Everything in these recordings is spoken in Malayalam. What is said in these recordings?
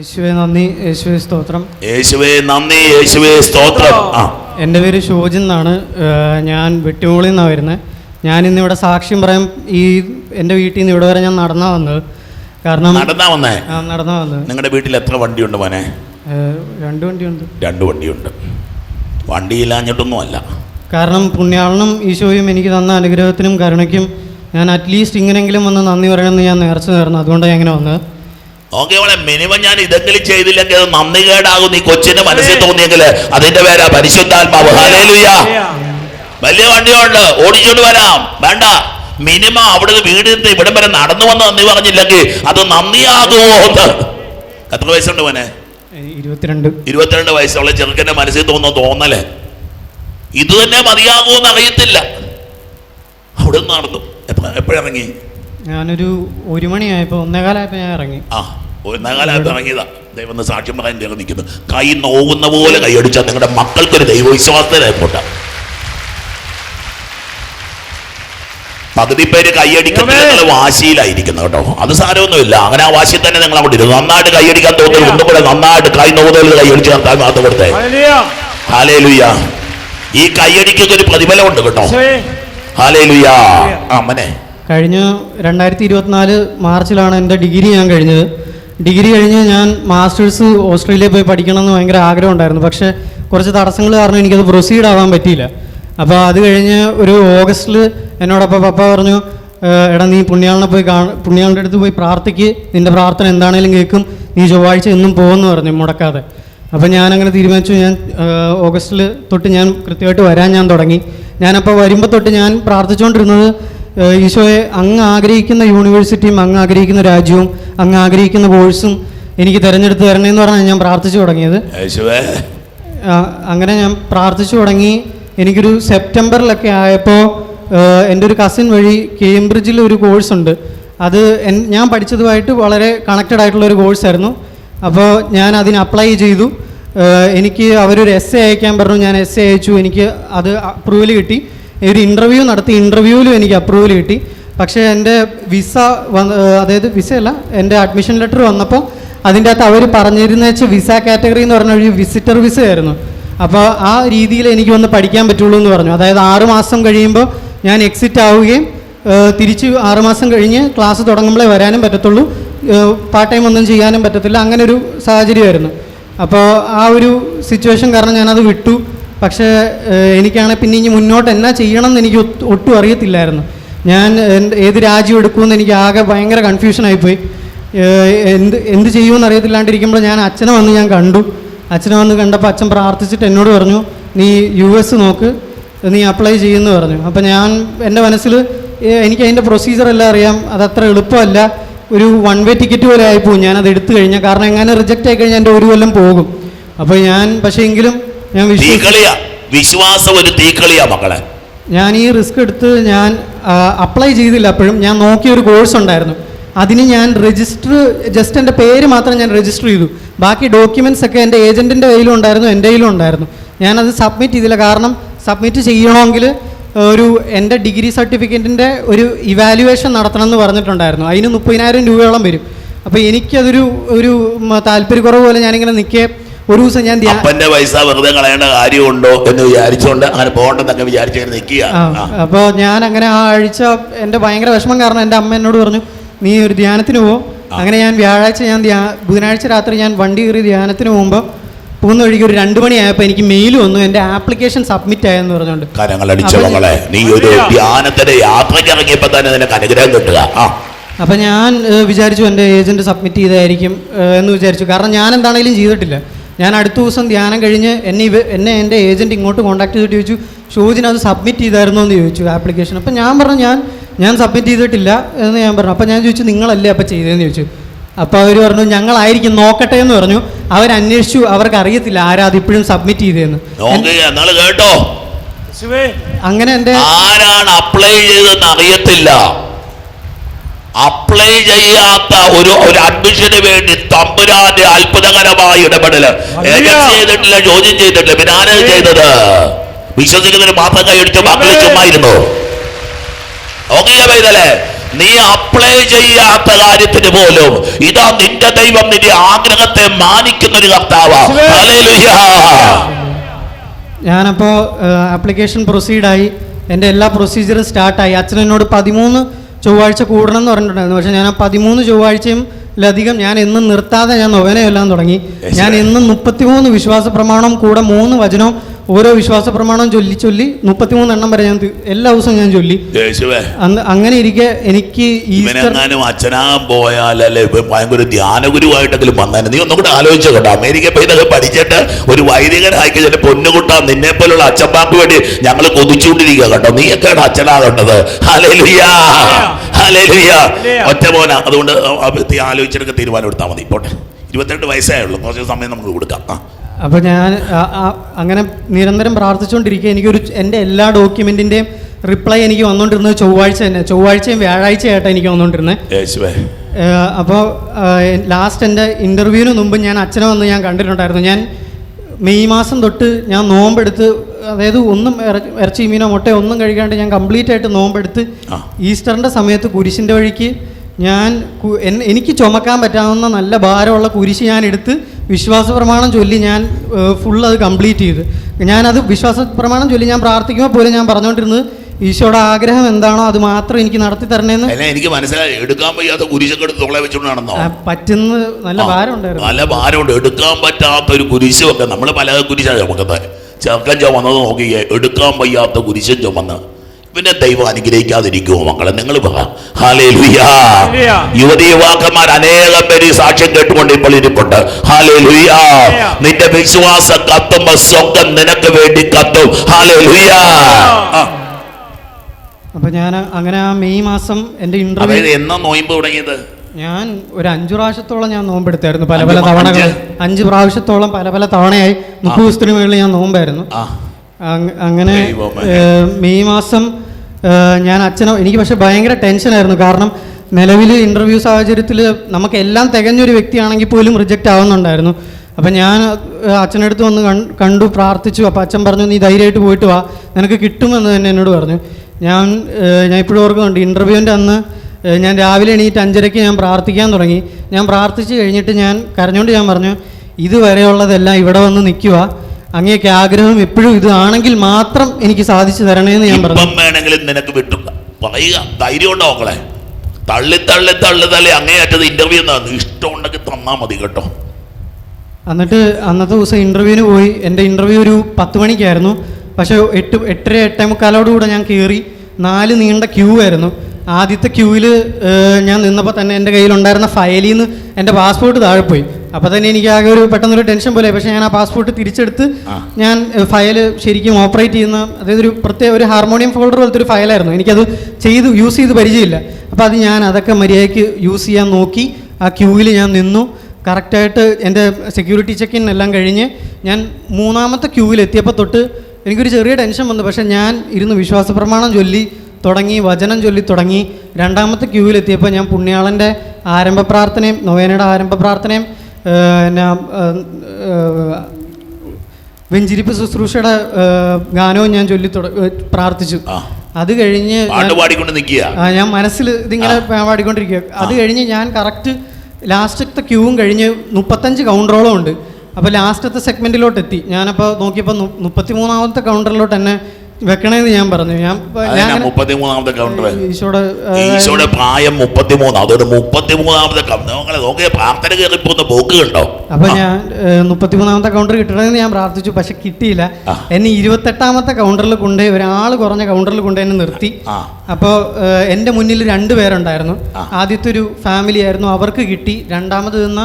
യേശുവെ നന്ദി. യേശുവെ സ്തോത്രം. യേശുവേ നന്ദി. യേശുവേ സ്തോത്രം. ആ. എന്റെ പേര് ഷോജിൻ എന്നാണ്. ഞാൻ വെട്ടിമുകളിൽ നിന്നാണ് വരുന്നത് ഞാൻ ഇന്ന് ഇവിടെ സാക്ഷ്യം പറയാൻ ഈ എന്റെ വീട്ടിൽ നിന്ന് ഇവിടെ വരെ ഞാൻ നടന്നാ വന്നത്. കാരണം നടന്നാ വന്നേ? ആ, നടന്നാ വന്നത്. നിങ്ങളുടെ വീട്ടിൽ എത്ര വണ്ടിയുണ്ട് മോനെ? രണ്ട് വണ്ടിയുണ്ട്. രണ്ട് വണ്ടിയുണ്ട്. വണ്ടിയില്ലാഞ്ഞിട്ടൊന്നും അല്ല കാരണം പുണ്യാളനും ഈശോയും എനിക്ക് തന്ന അനുഗ്രഹത്തിനും കരുണയ്ക്കും ഞാൻ അറ്റ്ലീസ്റ്റ് ഇങ്ങനെങ്കിലും വന്ന് നന്ദി പറയണമെന്ന് ഞാൻ നേർച്ച നേർന്നു. അതുകൊണ്ടാണ് ഞാൻ ഇങ്ങനെ വന്നത്. ഓക്കെ മോളെ മിനിമം ഞാൻ ഇതെങ്കിലും ചെയ്തില്ലെങ്കിൽ അത് നന്ദി കേടാകും. നീ കൊച്ചിന് മനസ്സിൽ തോന്നിയെങ്കിൽ അതിന്റെ പേരാ പരിശുദ്ധാത്മാവ്. ഹല്ലേലൂയ വലിയ വണ്ടിയുണ്ട്. ഓടിച്ചോണ്ട് വരാം. വേണ്ട. മിനിമം അവിടെ വീടിന്റെ ഇവിടം വരെ നടന്നു വന്ന് നന്ദി പറഞ്ഞില്ലെങ്കിൽ അത് നന്ദിയാകുമോ എന്ന്. എത്ര വയസ്സുണ്ട് മോനെ? ഇരുപത്തിരണ്ട്. ഇരുപത്തിരണ്ട് വയസ്സുള്ള ചെറുക്കന്റെ മനസ്സിൽ തോന്നുന്ന തോന്നൽ. ഇത് തന്നെ മതിയാകുമെന്ന് അറിയത്തില്ല അവിടെ നടന്നു. എപ്പോ എപ്പോഴിറങ്ങി? ഞാനൊരു ഒരു മണിയായപ്പോ ഒന്നേകാലായപ്പോ ഞാൻ ഇറങ്ങി. ആ. ഒരു നഗാലത്ത് ഇറങ്ങിയതാ ദൈവം സാക്ഷ്യം പറയാൻ ദൈവം നിൽക്കുന്നു. കൈ നോവുന്ന പോലെ കൈയടിച്ചാൽ നിങ്ങളുടെ മക്കൾക്കൊരു ദൈവവിശ്വാസത്തിലായിക്കോട്ടെ പകുതി പേര് കൈയടിക്കുന്നത് നിങ്ങൾ വാശിയിലായിരിക്കുന്നു കേട്ടോ. അത് സാരമൊന്നുമില്ല. അങ്ങനെ ആ വാശി തന്നെ നിങ്ങൾ അങ്ങോട്ട് ഇരുന്നു. നന്നായിട്ട് കൈയടിക്കാൻ തോന്നുന്നു. ഒന്നും കൂടെ നന്നായിട്ട് കൈ നോവുന്ന കൈയടിച്ച് നടത്താൻ മാത്രം കൊടുത്തേ. ഹാലേലുയ്യ ഈ കൈയടിക്കൊക്കെ ഒരു പ്രതിഫലമുണ്ട് കേട്ടോ. ഹാലേലുയ്യ അമ്മനെ. കഴിഞ്ഞ രണ്ടായിരത്തി ഇരുപത്തിനാല് മാർച്ചിലാണ് എന്റെ ഡിഗ്രി ഞാൻ കഴിഞ്ഞത്. ഡിഗ്രി കഴിഞ്ഞ് ഞാൻ മാസ്റ്റേഴ്സ് ഓസ്ട്രേലിയയിൽ പോയി പഠിക്കണമെന്ന് ഭയങ്കര ആഗ്രഹം ഉണ്ടായിരുന്നു പക്ഷേ കുറച്ച് തടസ്സങ്ങൾ കാരണം എനിക്കത് പ്രൊസീഡ് ആവാൻ പറ്റിയില്ല. അപ്പോൾ അത് കഴിഞ്ഞ് ഒരു ഓഗസ്റ്റിൽ എന്നോടൊപ്പം പപ്പ പറഞ്ഞു എടാ നീ പുണ്യാളിനെ പോയി കാണ പുണ്യാളിന്റെ അടുത്ത് പോയി പ്രാർത്ഥിക്ക്. നിന്റെ പ്രാർത്ഥന എന്താണേലും കേൾക്കും. നീ ചൊവ്വാഴ്ച എന്നും പോകുമെന്ന് പറഞ്ഞു മുടക്കാതെ. അപ്പോൾ ഞാൻ അങ്ങനെ തീരുമാനിച്ചു. ഞാൻ ഓഗസ്റ്റിൽ തൊട്ട് ഞാൻ കൃത്യമായിട്ട് വരാൻ ഞാൻ തുടങ്ങി. ഞാനപ്പോൾ വരുമ്പോൾ തൊട്ട് ഞാൻ പ്രാർത്ഥിച്ചുകൊണ്ടിരുന്നത് ഈശോയെ അങ്ങ് ആഗ്രഹിക്കുന്ന യൂണിവേഴ്സിറ്റിയും അങ്ങ് ആഗ്രഹിക്കുന്ന രാജ്യവും അങ്ങ് ആഗ്രഹിക്കുന്ന കോഴ്സും എനിക്ക് തിരഞ്ഞെടുത്ത് തരണേന്ന് പറഞ്ഞാണ് ഞാൻ പ്രാർത്ഥിച്ചു തുടങ്ങിയത്. അങ്ങനെ ഞാൻ പ്രാർത്ഥിച്ചു തുടങ്ങി. എനിക്കൊരു സെപ്റ്റംബറിലൊക്കെ ആയപ്പോൾ എന്റെ ഒരു കസിൻ വഴി കേംബ്രിഡ്ജിൽ ഒരു കോഴ്സ് ഉണ്ട് അത് ഞാൻ പഠിച്ചതുമായിട്ട് വളരെ കണക്റ്റഡ് ആയിട്ടുള്ള ഒരു കോഴ്സായിരുന്നു. അപ്പോൾ ഞാൻ അതിന് അപ്ലൈ ചെയ്തു. എനിക്ക് അവരൊരു എസ് എ അയക്കാൻ പറഞ്ഞു. ഞാൻ എസ് എ അയച്ചു. എനിക്ക് അത് അപ്രൂവൽ കിട്ടി. ഒരു ഇന്റർവ്യൂ നടത്തി ഇന്റർവ്യൂവിലും എനിക്ക് അപ്രൂവൽ കിട്ടി. പക്ഷേ എന്റെ വിസ വന്ന് അതായത് വിസയല്ല എന്റെ അഡ്മിഷൻ ലെറ്റർ വന്നപ്പോൾ അതിന്റെ അകത്ത് അവർ പറഞ്ഞിരുന്ന വെച്ച് വിസ കാറ്റഗറി എന്ന് പറഞ്ഞ ഒരു വിസിറ്റർ വിസ ആയിരുന്നു. അപ്പോൾ ആ രീതിയിൽ എനിക്ക് വന്ന് പഠിക്കാൻ പറ്റുള്ളൂ എന്ന് പറഞ്ഞു. അതായത് ആറുമാസം കഴിയുമ്പോൾ ഞാൻ എക്സിറ്റ് ആവുകയും തിരിച്ച് ആറുമാസം കഴിഞ്ഞ് ക്ലാസ് തുടങ്ങുമ്പോഴേ വരാനും പറ്റത്തുള്ളൂ. പാർട്ട് ടൈം ഒന്നും ചെയ്യാനും പറ്റത്തില്ല. അങ്ങനെ ഒരു സാഹചര്യമായിരുന്നു. അപ്പോൾ ആ ഒരു സിറ്റുവേഷൻ കാരണം ഞാനത് വിട്ടു. പക്ഷേ എനിക്കാണെങ്കിൽ പിന്നെ ഇനി മുന്നോട്ട് എന്നാ ചെയ്യണം എന്ന് എനിക്ക് ഒട്ടും അറിയത്തില്ലായിരുന്നു. ഞാൻ ഏത് രാജ്യം എടുക്കുമെന്ന് എനിക്ക് ആകെ ഭയങ്കര കൺഫ്യൂഷനായിപ്പോയി. എന്ത് എന്ത് ചെയ്യുമെന്ന് അറിയത്തില്ലാണ്ടിരിക്കുമ്പോൾ ഞാൻ അച്ഛനെ വന്ന് ഞാൻ കണ്ടു. അച്ഛനെ വന്ന് കണ്ടപ്പോൾ അച്ഛൻ പ്രാർത്ഥിച്ചിട്ട് എന്നോട് പറഞ്ഞു നീ യു എസ് നോക്ക് നീ അപ്ലൈ ചെയ്യുമെന്ന് പറഞ്ഞു. അപ്പോൾ ഞാൻ എന്റെ മനസ്സിൽ എനിക്ക് അതിന്റെ പ്രൊസീജിയറെല്ലാം അറിയാം. അതത്ര എളുപ്പമല്ല. ഒരു വൺ വേ ടിക്കറ്റ് പോലെ ആയിപ്പോവും. ഞാനത് എടുത്തു കഴിഞ്ഞാൽ. കാരണം എങ്ങനെ റിജക്റ്റ് ആയി കഴിഞ്ഞാൽ എന്റെ ഒരു കൊല്ലം പോകും. അപ്പോൾ ഞാൻ പക്ഷേ എങ്കിലും ഞാൻ തീക്കളിയാ. വിശ്വാസം ഒരു തീക്കളിയാ മക്കളെ. ഞാൻ ഈ റിസ്ക് എടുത്ത് ഞാൻ അപ്ലൈ ചെയ്തില്ല അപ്പോഴും. ഞാൻ നോക്കിയ ഒരു കോഴ്സ് ഉണ്ടായിരുന്നു. അതിന് ഞാൻ രജിസ്റ്റർ ജസ്റ്റ് എന്റെ പേര് മാത്രം ഞാൻ രജിസ്റ്റർ ചെയ്തു. ബാക്കി ഡോക്യുമെന്റ്സ് ഒക്കെ എന്റെ ഏജന്റിന്റെ കയ്യിലും ഉണ്ടായിരുന്നു എന്റെ കയ്യിലും ഉണ്ടായിരുന്നു. അത് സബ്മിറ്റ് ചെയ്തില്ല. കാരണം സബ്മിറ്റ് ചെയ്യണമെങ്കിൽ ഒരു എന്റെ ഡിഗ്രി സർട്ടിഫിക്കറ്റിന്റെ ഒരു ഇവാലുവേഷൻ നടത്തണം എന്ന് പറഞ്ഞിട്ടുണ്ടായിരുന്നു. അതിന് മുപ്പതിനായിരം രൂപയോളം വരും. അപ്പോൾ എനിക്കതൊരു ഒരു താല്പര്യക്കുറവ് പോലെ ഞാനിങ്ങനെ നിൽക്കേ ഒരു ദിവസം ഞാൻ അപ്പന്റെ പൈസ വെറുതെ കളയേണ്ട കാര്യമുണ്ടോ എന്ന് വിചാരിച്ചുകൊണ്ട് അങ്ങനെ പോകണ്ടെന്നൊക്കെ വിചാരിച്ചു നിൽക്കുക. അപ്പോൾ ഞാൻ അങ്ങനെ ആ ആഴ്ച എന്റെ ഭയങ്കര വിഷമം കാരണം എന്റെ അമ്മ എന്നോട് പറഞ്ഞു നീ ഒരു ധ്യാനത്തിന് പോകും അങ്ങനെ ഞാൻ വ്യാഴാഴ്ച ഞാൻ ബുധനാഴ്ച രാത്രി ഞാൻ വണ്ടി കയറി ധ്യാനത്തിന് പോകുമ്പോൾ പോകുന്ന വഴിക്ക് ഒരു രണ്ടു മണിയായപ്പോൾ എനിക്ക് മെയിൽ വന്നു എന്റെ ആപ്ലിക്കേഷൻ സബ്മിറ്റ് ആയെന്ന് പറഞ്ഞുകൊണ്ട് അപ്പൊ- മകളെ? നീ ഒരു ധ്യാനത്തിന്റെ യാത്രയ്ക്ക് ഇറങ്ങിയപ്പോൾ തന്നെ നിനക്ക് അനുഗ്രഹം കിട്ടുക. ആ. അപ്പോൾ ഞാൻ വിചാരിച്ചു എന്റെ ഏജന്റ് സബ്മിറ്റ് ചെയ്തായിരിക്കും എന്ന് വിചാരിച്ചു. കാരണം ഞാൻ എന്താണെങ്കിലും ചെയ്തിട്ടില്ല. ഞാൻ അടുത്ത ദിവസം ധ്യാനം കഴിഞ്ഞ് എന്നെ ഇവ എന്നെ എന്റെ ഏജന്റ് ഇങ്ങോട്ട് കോൺടാക്ട് ചെയ്തിട്ട് ചോദിച്ചു ഷോജിന് അത് സബ്മിറ്റ് ചെയ്തായിരുന്നോ? എന്ന് ചോദിച്ചു ആപ്ലിക്കേഷൻ അപ്പോൾ ഞാൻ പറഞ്ഞു ഞാൻ ഞാൻ സബ്മിറ്റ് ചെയ്തിട്ടില്ല എന്ന് ഞാൻ പറഞ്ഞു. അപ്പോൾ ഞാൻ ചോദിച്ചു നിങ്ങളല്ലേ അപ്പോൾ ചെയ്തതെന്ന്? ചോദിച്ചു. അപ്പോൾ അവർ പറഞ്ഞു ഞങ്ങളായിരിക്കും നോക്കട്ടെ എന്ന് പറഞ്ഞു. അവർ അന്വേഷിച്ചു അവർക്ക് അറിയത്തില്ല ആരാ അത് ഇപ്പോഴും സബ്മിറ്റ് ചെയ്തതെന്ന്. കേട്ടോ. അങ്ങനെ എന്റെ ആരാണ് അപ്ലൈ ചെയ്തെന്ന് അറിയത്തില്ല. അപ്ലൈ ചെയ്യാത്ത ഒരു ഒരു അഡ്മിഷന് വേണ്ടി തമ്പുരാന്റെ അത്ഭുതകരമായ ഇടപെടൽ. ചെയ്തിട്ടില്ല ചോദ്യം ചെയ്തിട്ടില്ല പിന്നെ ആരാണ് ചെയ്തത്. വിശ്വസിക്കുന്നതിന് മാത്രം കൈയടിച്ച് മക്കൾ ചുമ്മായിരുന്നു. ഓക്കെ പൈതലേ നീ അപ്ലൈ ചെയ്യാത്ത കാര്യത്തിന് പോലും ഇതാ നിന്റെ ദൈവം നിന്റെ ആഗ്രഹത്തെ മാനിക്കുന്ന ഒരു കർത്താവാ. ഞാനപ്പോൾ ആപ്ലിക്കേഷൻ പ്രൊസീഡായി. എന്റെ എല്ലാ പ്രൊസീജിയറും സ്റ്റാർട്ടായി. അച്ഛൻ എന്നോട് പതിമൂന്ന് ചൊവ്വാഴ്ച കൂടണം എന്ന് പറഞ്ഞിട്ടുണ്ടായിരുന്നു പക്ഷെ ഞാൻ ആ പതിമൂന്ന് ചൊവ്വാഴ്ചയും ലധികം ഞാൻ എന്നും നിർത്താതെ ഞാൻ നൊവേനയെല്ലാം തുടങ്ങി ഞാൻ. എന്നും മുപ്പത്തിമൂന്ന് വിശ്വാസ പ്രമാണം കൂടെ മൂന്ന് വചനവും ഓരോ വിശ്വാസ പ്രമാണം ചൊല്ലി ചൊല്ലി മുപ്പത്തിമൂന്ന് എണ്ണം വരെ ഞാൻ എല്ലാ ദിവസവും ഞാൻ ചൊല്ലി. അന്ന് അങ്ങനെ ഇരിക്കെ എനിക്ക് അച്ഛനാ ഇവനെങ്ങാനും അച്ഛനാകാൻ പോയാൽ അല്ലെ ഇവൻ ഭയങ്കര ധ്യാനഗുരുവായിട്ടെങ്കിലും വന്നേനെ. നീ ഒന്നും കൂടെ ആലോചിച്ചു കേട്ടോ. അമേരിക്ക പോയി ഇതൊക്കെ പഠിച്ചിട്ട് ഒരു വൈദികനായി കഴിഞ്ഞാൽ പൊന്നുകുട്ട നിന്നെ പോലുള്ള അച്ഛന്മാർക്ക് വേണ്ടി ഞങ്ങൾ കൊതിച്ചുകൊണ്ടിരിക്കുക കേട്ടോ. നീയൊക്കെയാണ് അച്ഛനാകേണ്ടത്. ഹല്ലേലൂയാ. ഹല്ലേലൂയാ. ഒറ്റ മോന. അതുകൊണ്ട് ആ ആലോചിച്ചെടുக்க തീരുമാനം എടുത്താൽ മതി. പോട്ടെ. ഇരുപത്തിരണ്ട് വയസ്സേ ഉള്ളൂ. കുറച്ച് സമയം നമുക്ക് കൊടുക്കാം. ആ. അപ്പോൾ ഞാൻ അങ്ങനെ നിരന്തരം പ്രാർത്ഥിച്ചുകൊണ്ടിരിക്കുക എനിക്കൊരു എന്റെ എല്ലാ ഡോക്യുമെന്റിന്റെയും റിപ്ലൈ എനിക്ക് വന്നുകൊണ്ടിരുന്നത് ചൊവ്വാഴ്ച തന്നെ ചൊവ്വാഴ്ചയും വ്യാഴാഴ്ചയായിട്ടാണ് എനിക്ക് വന്നുകൊണ്ടിരുന്നത് അപ്പോൾ ലാസ്റ്റ് എന്റെ ഇന്റർവ്യൂവിന് മുമ്പ് ഞാൻ അച്ഛനെ വന്ന് ഞാൻ കണ്ടിട്ടുണ്ടായിരുന്നു. ഞാൻ മെയ് മാസം തൊട്ട് ഞാൻ നോമ്പെടുത്ത് അതായത് ഒന്നും ഇറ- ഇറച്ചി മീനോ മുട്ടയോ ഒന്നും കഴിക്കാണ്ട് ഞാൻ കംപ്ലീറ്റ് ആയിട്ട് നോമ്പെടുത്ത്. ഈസ്റ്ററിന്റെ സമയത്ത് കുരിശിന്റെ വഴിക്ക് ഞാൻ എനിക്ക് ചുമക്കാൻ പറ്റാവുന്ന നല്ല ഭാരമുള്ള കുരിശ് ഞാൻ എടുത്ത് വിശ്വാസ പ്രമാണം ചൊല്ലി ഞാൻ ഫുൾ അത് കംപ്ലീറ്റ് ചെയ്ത്. ഞാനത് വിശ്വാസ പ്രമാണം ചൊല്ലി ഞാൻ പ്രാർത്ഥിക്കുമ്പോൾ പോലും ഞാൻ പറഞ്ഞുകൊണ്ടിരുന്നത് ഈശോയുടെ ആഗ്രഹം എന്താണോ അത് മാത്രം എനിക്ക് നടത്തി തരണേന്ന്. എനിക്ക് മനസ്സിലായി. എടുക്കാൻ വയ്യാത്ത കുരിശൊക്കെ എടുത്ത് തൊളെ വെച്ചുകൊണ്ടാണെന്നോ ആ, പറ്റുന്ന നല്ല ആ, ഭാരം ഉണ്ടായിരുന്നു നല്ല ഭാരമുണ്ട്. എടുക്കാൻ പറ്റാത്ത ഒരു കുരിശൊക്കെ നമ്മൾ പല കുരിശാണ് ചുമക്കുന്നത്. ചെറുക്കൻ ചുമന്നത് നോക്കിയേ എടുക്കാൻ വയ്യാത്ത കുരിശൻ ചുമന്ന്. പിന്നെ ദൈവം അനുഗ്രഹിക്കാതിരിക്കുമോ മക്കളെ? നിങ്ങൾ യുവതി യുവാക്കന്മാർ അനേകം പേര് ഈ സാക്ഷ്യം കേട്ടുകൊണ്ട് ഇപ്പോൾ ഇരിപ്പുണ്ട്. നിന്റെ വിശ്വാസം കത്തുമ്പോ സ്വന്തം നിനക്ക് വേണ്ടി കത്തും. അപ്പൊ ഞാൻ അങ്ങനെ ആ മെയ് മാസം എന്റെ ഇന്റർവ്യൂ എന്നാ നോയിമ്പ് തുടങ്ങിയത്? ഞാൻ ഒരു അഞ്ചു പ്രാവശ്യത്തോളം ഞാൻ നോമ്പെടുത്തായിരുന്നു. പല പല തവണ തവണകൾ. അഞ്ച്? പ്രാവശ്യത്തോളം പല പല തവണയായി മുപ്പത് ദിവസത്തിന് മുകളിൽ ഞാൻ നോമ്പായിരുന്നു അങ്ങനെ. മെയ് മാസം ഞാൻ അച്ഛനോ എനിക്ക് പക്ഷെ ഭയങ്കര ടെൻഷനായിരുന്നു കാരണം നിലവിൽ ഇന്റർവ്യൂ സാഹചര്യത്തിൽ നമുക്ക് എല്ലാം തികഞ്ഞൊരു വ്യക്തിയാണെങ്കിൽ പോലും റിജക്റ്റ് ആവുന്നുണ്ടായിരുന്നു. അപ്പം ഞാൻ അച്ഛനടുത്ത് വന്ന് കണ്ടു പ്രാർത്ഥിച്ചു. അപ്പം അച്ഛൻ പറഞ്ഞു നീ ധൈര്യമായിട്ട് പോയിട്ട് വാ. നിനക്ക് കിട്ടുമെന്ന് തന്നെ എന്നോട് പറഞ്ഞു. ഞാൻ ഞാൻ ഇപ്പോഴും ഓർക്കുന്നുണ്ട്. ഇന്റർവ്യൂവിന്റെ അന്ന് ഞാൻ രാവിലെ എണീറ്റ് അഞ്ചരയ്ക്ക് ഞാൻ പ്രാർത്ഥിക്കാൻ തുടങ്ങി. ഞാൻ പ്രാർത്ഥിച്ച് കഴിഞ്ഞിട്ട് ഞാൻ കരഞ്ഞുകൊണ്ട് ഞാൻ പറഞ്ഞു ഇതുവരെയുള്ളതെല്ലാം ഇവിടെ വന്ന് നിൽക്കുക അങ്ങേക്ക് ആഗ്രഹം എപ്പോഴും ഇതാണെങ്കിൽ മാത്രം എനിക്ക് സാധിച്ചു തരണേന്ന് ഞാൻ പറഞ്ഞു. വേണമെങ്കിലും നിനക്ക് വിട്ടു. പറയുക. ധൈര്യം ഉണ്ടോ മക്കളെ? തള്ളി തള്ളി തള്ളി തള്ളി അങ്ങേയറ്റത് ഇന്റർവ്യൂ ഇഷ്ടം ഉണ്ടെങ്കിൽ തന്നാ മതി കേട്ടോ. എന്നിട്ട് അന്നത്തെ ദിവസം ഇന്റർവ്യൂവിന് പോയി. എന്റെ ഇന്റർവ്യൂ ഒരു പത്ത് മണിക്കായിരുന്നു. പക്ഷേ എട്ട് എട്ടര എട്ടേ മുക്കാലോടുകൂടെ ഞാൻ കയറി നാല് നീണ്ട ക്യൂ ആയിരുന്നു. ആദ്യത്തെ ക്യൂവിൽ ഞാൻ നിന്നപ്പോൾ തന്നെ എന്റെ കയ്യിലുണ്ടായിരുന്ന ഫയലിൽ നിന്ന് എന്റെ പാസ്പോർട്ട് താഴെ പോയി. അപ്പോൾ തന്നെ എനിക്ക് ആകെ ഒരു പെട്ടെന്നൊരു ടെൻഷൻ പോലെ. പക്ഷെ ഞാൻ ആ പാസ്പോർട്ട് തിരിച്ചെടുത്ത് ഞാൻ ഫയൽ ശരിക്കും ഓപ്പറേറ്റ് ചെയ്യുന്ന അതായത് ഒരു പ്രത്യേക ഒരു ഹാർമോണിയം ഫോൾഡർ പോലത്തെ ഒരു ഫയലായിരുന്നു എനിക്കത് ചെയ്ത് യൂസ് ചെയ്ത് പരിചയമില്ല. അപ്പോൾ അത് ഞാൻ അതൊക്കെ മര്യാദയ്ക്ക് യൂസ് ചെയ്യാൻ നോക്കി. ആ ക്യൂവിൽ ഞാൻ നിന്നു. കറക്റ്റായിട്ട് എന്റെ സെക്യൂരിറ്റി ചെക്കിൻ എല്ലാം കഴിഞ്ഞ് ഞാൻ മൂന്നാമത്തെ ക്യൂവിൽ എത്തിയപ്പോൾ തൊട്ട് എനിക്കൊരു ചെറിയ ടെൻഷൻ വന്നു. പക്ഷേ ഞാൻ ഇരുന്ന് വിശ്വാസ പ്രമാണം ചൊല്ലി തുടങ്ങി വചനം ചൊല്ലി തുടങ്ങി രണ്ടാമത്തെ ക്യൂവിൽ എത്തിയപ്പോൾ ഞാൻ പുണ്യാളന്റെ ആരംഭ പ്രാർത്ഥനയും നൊവേനയുടെ ആരംഭ പ്രാർത്ഥനയും എന്നാ വെഞ്ചിരിപ്പ് ശുശ്രൂഷയുടെ ഗാനവും ഞാൻ ചൊല്ലി പ്രാർത്ഥിച്ചു. അത് കഴിഞ്ഞ് ഞാൻ മനസ്സിൽ ഇതിങ്ങനെ പാടിക്കൊണ്ടിരിക്കുക. അത് കഴിഞ്ഞ് ഞാൻ കറക്റ്റ് ലാസ്റ്റത്തെ ക്യൂവും കഴിഞ്ഞ് മുപ്പത്തഞ്ച് കൗണ്ടറോളം ഉണ്ട്. അപ്പോൾ ലാസ്റ്റത്തെ സെഗ്മെന്റിലോട്ട് എത്തി ഞാനപ്പോൾ നോക്കിയപ്പോൾ മുപ്പത്തി മൂന്നാമത്തെ കൗണ്ടറിലോട്ട് എന്നെ വെക്കണേന്ന് ഞാൻ പറഞ്ഞു. ഞാൻ മുപ്പത്തിമൂന്നാമത്തെ കൗണ്ടർ ഈശോയുടെ പ്രായം മുപ്പത്തിമൂന്ന്. അതുകൊണ്ട് മുപ്പത്തിമൂന്നാമത്തെ കൗണ്ടർ നോക്കിയ പ്രാർത്ഥന കയറിപ്പോന്ന പോക്ക് കണ്ടോ? അപ്പൊ ഞാൻ മുപ്പത്തി മൂന്നാമത്തെ കൗണ്ടർ കിട്ടണമെന്ന് ഞാൻ പ്രാർത്ഥിച്ചു പക്ഷെ കിട്ടിയില്ല. എന്നെ ഇരുപത്തെട്ടാമത്തെ കൗണ്ടറിൽ കൊണ്ട് ഒരാൾ കുറഞ്ഞ കൗണ്ടറിൽ കൊണ്ട് എന്നെ നിർത്തി. അപ്പോൾ എന്റെ മുന്നിൽ രണ്ട് പേരുണ്ടായിരുന്നു. ആദ്യത്തെ ഒരു ഫാമിലി ആയിരുന്നു അവർക്ക് കിട്ടി. രണ്ടാമത് നിന്ന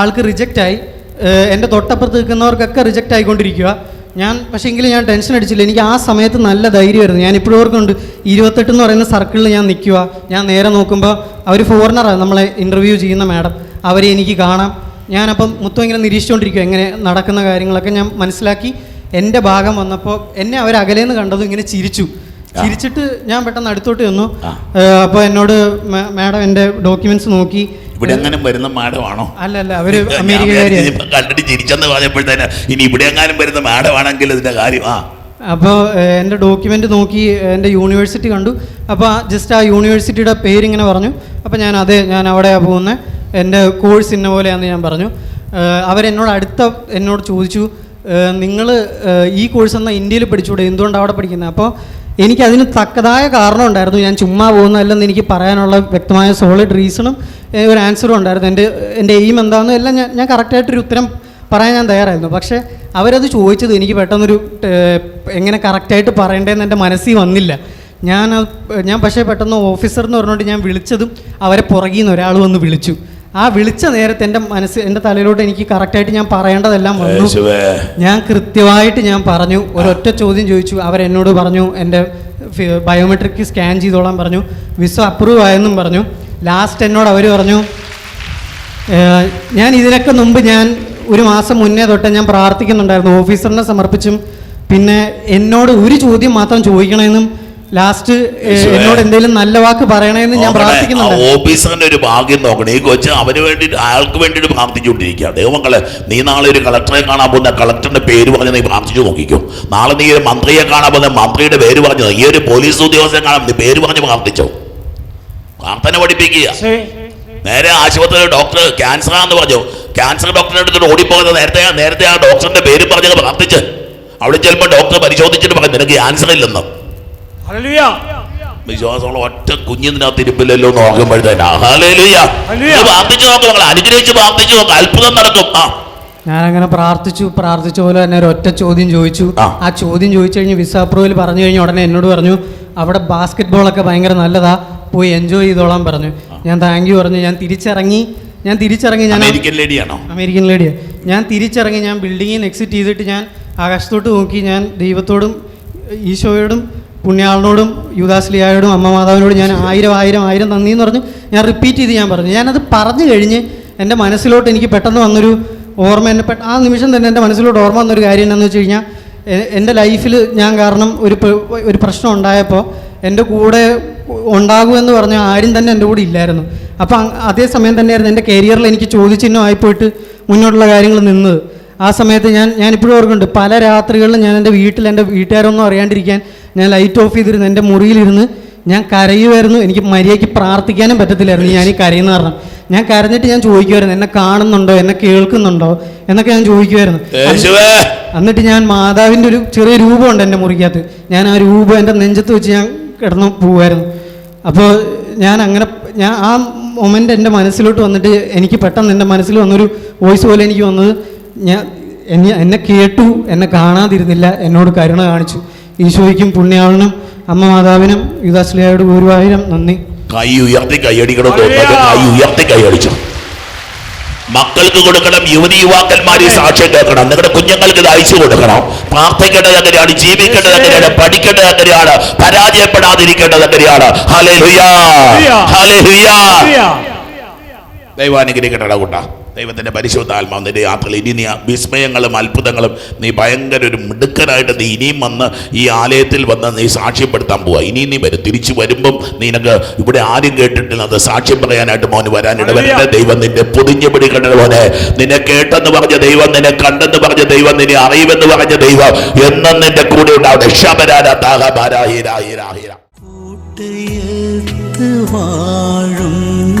ആൾക്ക് റിജക്റ്റ് ആയി. എന്റെ തൊട്ടപ്പുറത്ത് നിൽക്കുന്നവർക്കൊക്കെ റിജക്റ്റ് ആയിക്കൊണ്ടിരിക്കുക ഞാൻ പക്ഷേ എങ്കിലും ഞാൻ ടെൻഷൻ അടിച്ചില്ല. എനിക്ക് ആ സമയത്ത് നല്ല ധൈര്യമായിരുന്നു. ഞാൻ ഇപ്പോഴും ഓർക്കുന്നുണ്ട്. ഇരുപത്തെട്ട് എന്ന് പറയുന്ന സർക്കിളിൽ ഞാൻ നിൽക്കുക ഞാൻ നേരെ നോക്കുമ്പോൾ അവർ ഫോറിനറാണ് നമ്മളെ ഇന്റർവ്യൂ ചെയ്യുന്ന മാഡം അവരെ എനിക്ക് കാണാം. ഞാനപ്പം മൊത്തം ഇങ്ങനെ നിരീക്ഷിച്ചുകൊണ്ടിരിക്കുക എങ്ങനെ നടക്കുന്ന കാര്യങ്ങളൊക്കെ ഞാൻ മനസ്സിലാക്കി. എന്റെ ഭാഗം വന്നപ്പോൾ എന്നെ അവർ അകലേന്ന് കണ്ടതും ഇങ്ങനെ ചിരിച്ചു. ചിരിച്ചിട്ട് ഞാൻ പെട്ടെന്ന് അടുത്തോട്ട് ചെന്നു. അപ്പൊ എന്നോട് "മാ- മാഡം എന്റെ ഡോക്യുമെന്റ്സ് നോക്കി. ഇവിടെ എങ്ങാനും വരുന്ന മാഡമാണോ? അല്ല അല്ല അവർ കണ്ടിട്ട് ചിരിച്ചെന്ന് പറഞ്ഞപ്പോഴത്തേന് ഇനി ഇവിടെ എങ്ങാനും വരുന്ന മാഡമാണെങ്കിൽ ഇതിന്റെ കാര്യം ആ. അപ്പോൾ എന്റെ ഡോക്യുമെന്റ് നോക്കി എന്റെ യൂണിവേഴ്സിറ്റി കണ്ടു. അപ്പോൾ ജസ്റ്റ് ആ യൂണിവേഴ്സിറ്റിയുടെ പേരിങ്ങനെ പറഞ്ഞു. അപ്പോൾ ഞാൻ അതെ ഞാൻ അവിടെയാണ് പോകുന്നത് എന്റെ കോഴ്സ് ഇന്ന പോലെയാണെന്ന് ഞാൻ പറഞ്ഞു. അവരെന്നോട് അടുത്ത എന്നോട് ചോദിച്ചു നിങ്ങൾ ഈ കോഴ്സ് എന്നാൽ ഇന്ത്യയിൽ പഠിച്ചുകൂടെ എന്തുകൊണ്ടാണ് അവിടെ പഠിക്കുന്നത് അപ്പോൾ എനിക്കതിന് തക്കതായ കാരണം ഉണ്ടായിരുന്നു. ഞാൻ ചുമ്മാ പോകുന്നതല്ലെന്ന് എനിക്ക് പറയാനുള്ള വ്യക്തമായ സോളിഡ് റീസണും ഒരു ആൻസറും ഉണ്ടായിരുന്നു. എന്റെ എന്റെ എയിം എന്താണെന്നും എല്ലാം ഞാൻ ഞാൻ കറക്റ്റായിട്ടൊരു ഉത്തരം പറയാൻ ഞാൻ തയ്യാറായിരുന്നു. പക്ഷേ അവരത് ചോദിച്ചത് എനിക്ക് പെട്ടെന്നൊരു എങ്ങനെ കറക്റ്റായിട്ട് പറയേണ്ടതെന്ന് എന്റെ മനസ്സിൽ വന്നില്ല. ഞാൻ ഞാൻ പക്ഷേ പെട്ടെന്ന് ഓഫീസർ എന്ന് പറഞ്ഞുകൊണ്ട് ഞാൻ വിളിച്ചതും അവരെ പുറകിൽ നിന്ന് ഒരാൾ വന്ന് വിളിച്ചു. ആ വിളിച്ച നേരത്തെ എന്റെ മനസ്സ് എന്റെ തലയിലോട്ട് എനിക്ക് കറക്റ്റായിട്ട് ഞാൻ പറയേണ്ടതെല്ലാം വന്നു. ഞാൻ കൃത്യമായിട്ട് ഞാൻ പറഞ്ഞു ഒരൊറ്റ ചോദ്യം ചോദിച്ചു. അവരെന്നോട് പറഞ്ഞു എന്റെ ബയോമെട്രിക് സ്കാൻ ചെയ്തോളാൻ പറഞ്ഞു. വിസ അപ്രൂവ് ആയെന്നും പറഞ്ഞു. ലാസ്റ്റ് എന്നോട് അവർ പറഞ്ഞു ഞാൻ ഇതിനൊക്കെ മുമ്പ് ഞാൻ ഒരു മാസം മുന്നേ തൊട്ട് ഞാൻ പ്രാർത്ഥിക്കുന്നുണ്ടായിരുന്നു. ഓഫീസറിനെ സമർപ്പിച്ചും പിന്നെ എന്നോട് ഒരു ചോദ്യം മാത്രം ചോദിക്കണമെന്നും ലാസ്റ്റ് എന്നോട് എന്തെങ്കിലും നല്ല വാക്ക് പറയണമെന്ന് ഞാൻ പ്രാർത്ഥിക്കുന്നുണ്ട്. ഓഫീസറിന്റെ ഒരു ഭാഗ്യം നോക്കണേ ഈ കൊച്ചു അവന് വേണ്ടി അയാൾക്ക് വേണ്ടിട്ട് പ്രാർത്ഥിച്ചുകൊണ്ടിരിക്കുക ദൈവങ്ങളെ നീ നാളെ ഒരു കളക്ടറെ കാണാൻ പോകുന്ന കളക്ടറിന്റെ പേര് പറഞ്ഞ് നീ പ്രാർത്ഥിച്ചു നോക്കിക്കോ. നാളെ നീ ഒരു മന്ത്രിയെ കാണാൻ പോകുന്ന മന്ത്രിയുടെ പേര് പറഞ്ഞു ഈ ഒരു പോലീസ് ഉദ്യോഗസ്ഥനെ കാണാൻ നീ പേര് പറഞ്ഞ് പ്രാർത്ഥിച്ചോ. പ്രാർത്ഥന പഠിപ്പിക്കുക. നേരെ ആശുപത്രിയിൽ ഡോക്ടർ ക്യാൻസർ ആണെന്ന് പറഞ്ഞു. ക്യാൻസർ ഡോക്ടറെ അടുത്തോട് ഓടിപ്പോകുന്ന നേരത്തെ നേരത്തെ ആ ഡോക്ടറിന്റെ പേര് പറഞ്ഞത് പ്രാർത്ഥിച്ച്. അവിടെ ചെല്ലുമ്പോൾ ഡോക്ടർ പരിശോധിച്ചിട്ട് പറഞ്ഞു നിനക്ക് ക്യാൻസർ ഇല്ലെന്ന്. വിശ്വാസമുള്ള ഒറ്റ കുഞ്ഞിനകത്ത് ഇരിപ്പില്ലല്ലോ എന്ന് നോക്കുമ്പോഴത്തേനാ പ്രാർത്ഥിച്ചു നോക്കും നിങ്ങൾ അനുഗ്രഹിച്ച് പ്രാർത്ഥിച്ചു നോക്കും. അത്ഭുതം നടക്കും. ആ. അങ്ങനെ പ്രാർത്ഥിച്ചു പ്രാർത്ഥിച്ച പോലെ തന്നെ ഒരു ഒറ്റ ചോദ്യം ചോദിച്ചു. ആ. ചോദ്യം ചോദിച്ചു കഴിഞ്ഞ് വിസ അപ്രൂവൽ പറഞ്ഞു കഴിഞ്ഞ ഉടനെ എന്നോട് പറഞ്ഞു അവിടെ ബാസ്കറ്റ് ബോളൊക്കെ ഭയങ്കര നല്ലതാ. പോയി എൻജോയ് ചെയ്തോളാൻ പറഞ്ഞു. ഞാൻ താങ്ക് യു പറഞ്ഞു. ഞാൻ തിരിച്ചിറങ്ങി. ഞാൻ തിരിച്ചിറങ്ങി ഞാൻ അമേരിക്കൻ ലേഡിയാണോ അമേരിക്കൻ ലേഡിയാണ് ഞാൻ തിരിച്ചിറങ്ങി. ഞാൻ ബിൽഡിങ്ങിൽ നിന്ന് എക്സിറ്റ് ചെയ്തിട്ട് ഞാൻ ആകാശത്തോട്ട് നോക്കി. ഞാൻ ദൈവത്തോടും ഈശോയോടും പുണ്യാളിനോടും യുദാസ്ലിയായോടും അമ്മ മാതാവിനോടും ഞാൻ ആയിരം ആയിരം ആയിരം നന്ദി എന്ന് പറഞ്ഞ്. ഞാൻ റിപ്പീറ്റ് ചെയ്ത് ഞാൻ പറഞ്ഞു. ഞാനത് പറഞ്ഞു കഴിഞ്ഞ് എന്റെ മനസ്സിലോട്ട് എനിക്ക് പെട്ടെന്ന് വന്നൊരു ഓർമ്മ എന്നെ പെട്ട ആ നിമിഷം തന്നെ എന്റെ മനസ്സിലോട്ട് ഓർമ്മ വന്നൊരു കാര്യം എന്താണെന്ന് വെച്ച് കഴിഞ്ഞാൽ എന്റെ ലൈഫിൽ ഞാൻ കാരണം ഒരു ഒരു പ്രശ്നം ഉണ്ടായപ്പോൾ എന്റെ കൂടെ ഉണ്ടാകുമെന്ന് പറഞ്ഞ ആരും തന്നെ എന്റെ കൂടെ ഇല്ലായിരുന്നു. അപ്പം അതേ സമയം തന്നെയായിരുന്നു എന്റെ കരിയറിൽ എനിക്ക് ചോദ്യചിഹ്നമായി പോയിട്ട് മുന്നോട്ടുള്ള കാര്യങ്ങൾ നിന്നത്. ആ സമയത്ത് ഞാൻ ഞാനിപ്പോഴും ഓർക്കുന്നുണ്ട് പല രാത്രികളിലും ഞാൻ എന്റെ വീട്ടിൽ എന്റെ വീട്ടുകാരൊന്നും അറിയാണ്ടിരിക്കാൻ ഞാൻ ലൈറ്റ് ഓഫ് ചെയ്തിരുന്നു എന്റെ മുറിയിലിരുന്ന് ഞാൻ കരയുമായിരുന്നു എനിക്ക് മര്യാദയ്ക്ക് പ്രാർത്ഥിക്കാനും പറ്റത്തില്ലായിരുന്നു ഞാൻ ഈ കരയുന്ന കാരണം. ഞാൻ കരഞ്ഞിട്ട് ഞാൻ ചോദിക്കുമായിരുന്നു എന്നെ കാണുന്നുണ്ടോ? എന്നെ കേൾക്കുന്നുണ്ടോ? എന്നൊക്കെ ഞാൻ ചോദിക്കുമായിരുന്നു. എന്നിട്ട് ഞാൻ മാതാവിന്റെ ഒരു ചെറിയ രൂപമുണ്ട് എന്റെ മുറിക്കകത്ത്. ഞാൻ ആ രൂപം എന്റെ നെഞ്ചത്ത് വെച്ച് ഞാൻ കിടന്നു പോവായിരുന്നു അപ്പോൾ ഞാൻ അങ്ങനെ ഞാൻ ആ മൊമെന്റ് എന്റെ മനസ്സിലോട്ട് വന്നിട്ട് എനിക്ക് പെട്ടെന്ന് എന്റെ മനസ്സിൽ വന്നൊരു വോയിസ് പോലെ എനിക്ക് വന്നത് ഞാൻ എന്നെ എന്നെ കേട്ടു എന്നെ കാണാതിരുന്നില്ല എന്നോട് കരുണ കാണിച്ചു. ഈശോയ്ക്കും പുണ്യാളിനും അമ്മ മാതാവിനും യുദാശ്ലിയായോട് ഗുരുവായൂരം നന്ദി. കൈ ഉയർത്തി കൈയടിക്കണം കൈ ഉയർത്തി കൈയടിച്ചു. മക്കൾക്ക് കൊടുക്കണം യുവതി യുവാക്കന്മാർ ഈ സാക്ഷ്യം കേൾക്കണം. നിങ്ങളുടെ കുഞ്ഞുങ്ങൾക്ക് ഇത് അയച്ചു കൊടുക്കണം. പ്രാർത്ഥിക്കേണ്ടത് എങ്ങനെയാണ് ജീവിക്കേണ്ടത് എങ്ങനെയാണ് പഠിക്കേണ്ടത് എങ്ങനെയാണ് പരാജയപ്പെടാതിരിക്കേണ്ടത് എങ്ങനെയാണ് ഹലേ ഹുയാ ഹലേ ഹുയാ ദൈവാനുഗ്രഹിക്കട്ടെ കൂട്ട. ദൈവത്തിന്റെ പരിശുദ്ധാത്മാവ് നിന്റെ യാത്രയിൽ ഇനി നീ വിസ്മയങ്ങളും അത്ഭുതങ്ങളും നീ ഭയങ്കര ഒരു മിടുക്കനായിട്ട് നീ ഇനിയും വന്ന് ഈ ആലയത്തിൽ വന്ന് നീ സാക്ഷ്യപ്പെടുത്താൻ പോവുക ഇനിയും നീ വരും. തിരിച്ചു വരുമ്പം നിനക്ക് ഇവിടെ ആരും കേട്ടിട്ടില്ല. അത് സാക്ഷ്യം പറയാനായിട്ട് മോന് വരാനിട വരുന്ന ദൈവം നിന്റെ പൊതിഞ്ഞു കണ്ടത് പോലെ നിന്നെ കേട്ടെന്ന് പറഞ്ഞ ദൈവം നിന്നെ കണ്ടെന്ന് പറഞ്ഞ ദൈവം നിന്നെ അറിയുമെന്ന് പറഞ്ഞ ദൈവം എന്നും നിന്റെ കൂടെ ഉണ്ടാവട്ടെ. ക്ഷമരാര താഹ വാഴുന്ന.